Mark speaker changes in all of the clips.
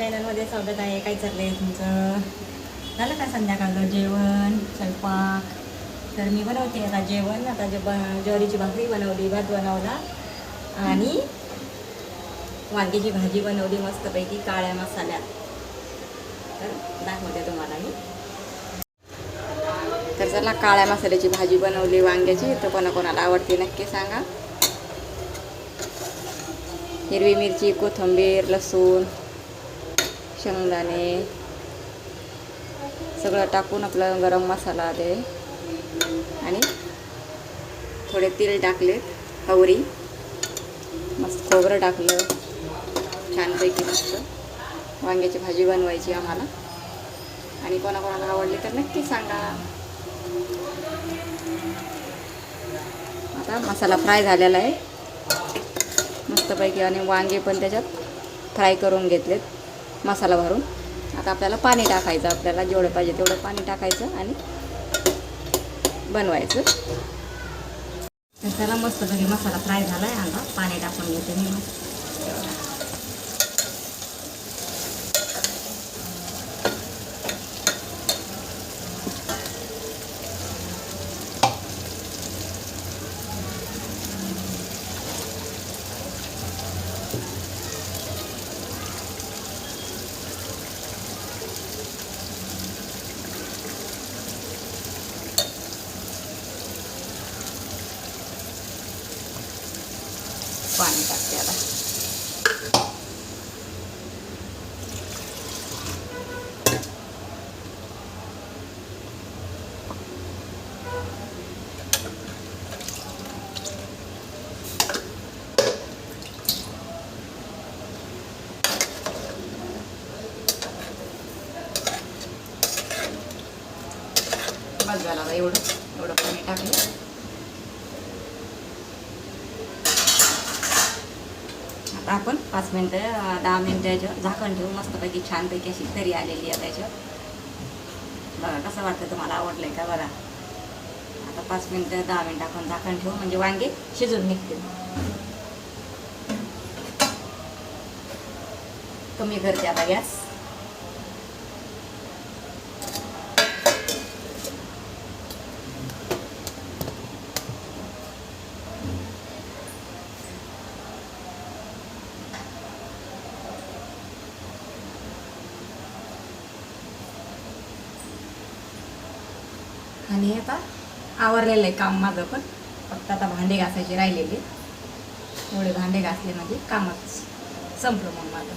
Speaker 1: चॅनलमध्ये स्वागत आहे. काय चाललं आहे तुमचं? झालं का संध्याकाळचं जेवण स्वयंपाक? तर मी बनवते आता जेवण. आता जे ब ज्वारीची भाकरी बनवली भात बनवला. आणि वांग्याची भाजी बनवली मस्तपैकी काळ्या मसाल्यात तर दाखवते तुम्हाला मी तर चला काळ्या मसाल्याची भाजी बनवली वांग्याची. तर कोणाकोणाला आवडते नक्की सांगा. हिरवी मिरची कोथिंबीर लसूण. शेंगदाणे सगळं टाकून आपलं गरम मसाला आले आणि थोडे तेल टाकलेत हवरी मस्त खोबरं टाकलं छानपैकी मस्त. वांग्याची भाजी बनवायची आम्हाला. आणि कोणाकोणाला आवडली तर नक्की सांगा. आता मसाला फ्राय झालेला आहे. मस्तपैकी आणि वांगे पण त्याच्यात फ्राय करून घेतलेत. मसाला भरून. आता आपल्याला पाणी टाकायचं आपल्याला जेवढं पाहिजे तेवढं पाणी टाकायचं आणि बनवायचं. त्याला त्याला मस्तपैकी मसाला फ्राय झाला आहे आता पाणी टाकून घेते मी. पाणी टाकते आता. बस झाला एवढं एवढं पाणी टाकलं. आपण पाच मिनटं दहा मिनटं याच्यावर झाकण ठेवून मस्तपैकी छानपैकी अशी तरी आलेली आहे त्याच्यावर. बघा कसं वाटतं तुम्हाला आवडलं आहे का? बघा. आता पाच मिनटं दहा मिनटं आपण झाकण ठेवू म्हणजे वांगे शिजून निघतील. कमी करते आता गॅस. आणि आता. आवरलेलं आहे काम माझं पण. फक्त आता भांडे घासायचे राहिलेले. एवढे भांडे घासले म्हणजे कामच संपलं मग माझं.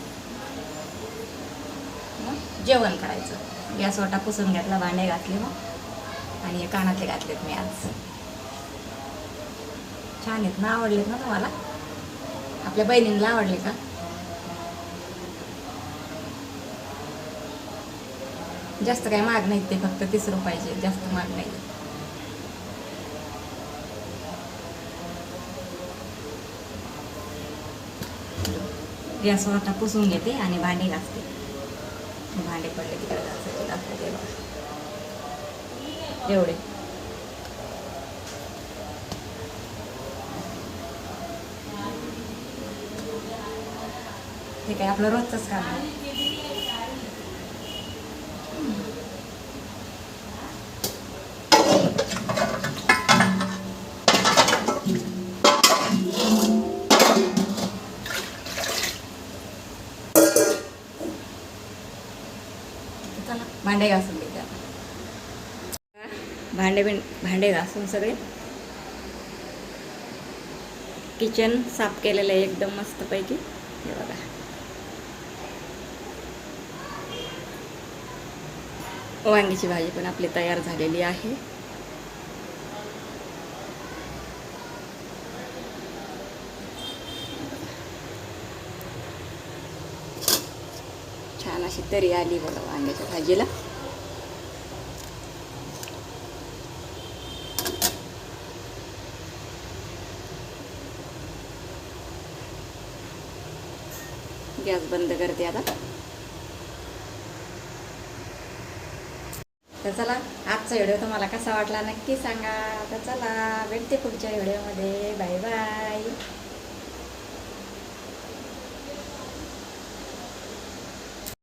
Speaker 1: मग जेवण करायचं. गॅस वाटा पुसून घेतला भांडे घातले मग. आणि हे कानातले घातलेत मी आज. छान आहेत ना आवडलेत ना तुम्हाला? आपल्या बहिणींना आवडले का? जास्त काय महाग नाहीत ते फक्त तीस रुपयाचे जास्त महाग नाही गॅस वाटा पुसून घेते आणि भांडे घासते. भांडे पडले तिकडे घासायचे दाखवते एवढे. ते काय आपलं रोजचंच काम आहे चला भांडे घासून घेते आता. भांडे बिन भांडे घासून सगळे. किचन साफ केलेलं आहे एकदम मस्तपैकी. हे बघा. वांगीची भाजी पण आपली तयार झालेली आहे. छान अशी तरी आली बघा वांग्याच्या भाजीला गॅस बंद करते आता तर चला आजचा व्हिडिओ तुम्हाला कसा वाटला नक्की सांगा. तर चला भेटते पुढच्या व्हिडिओमध्ये. Bye bye.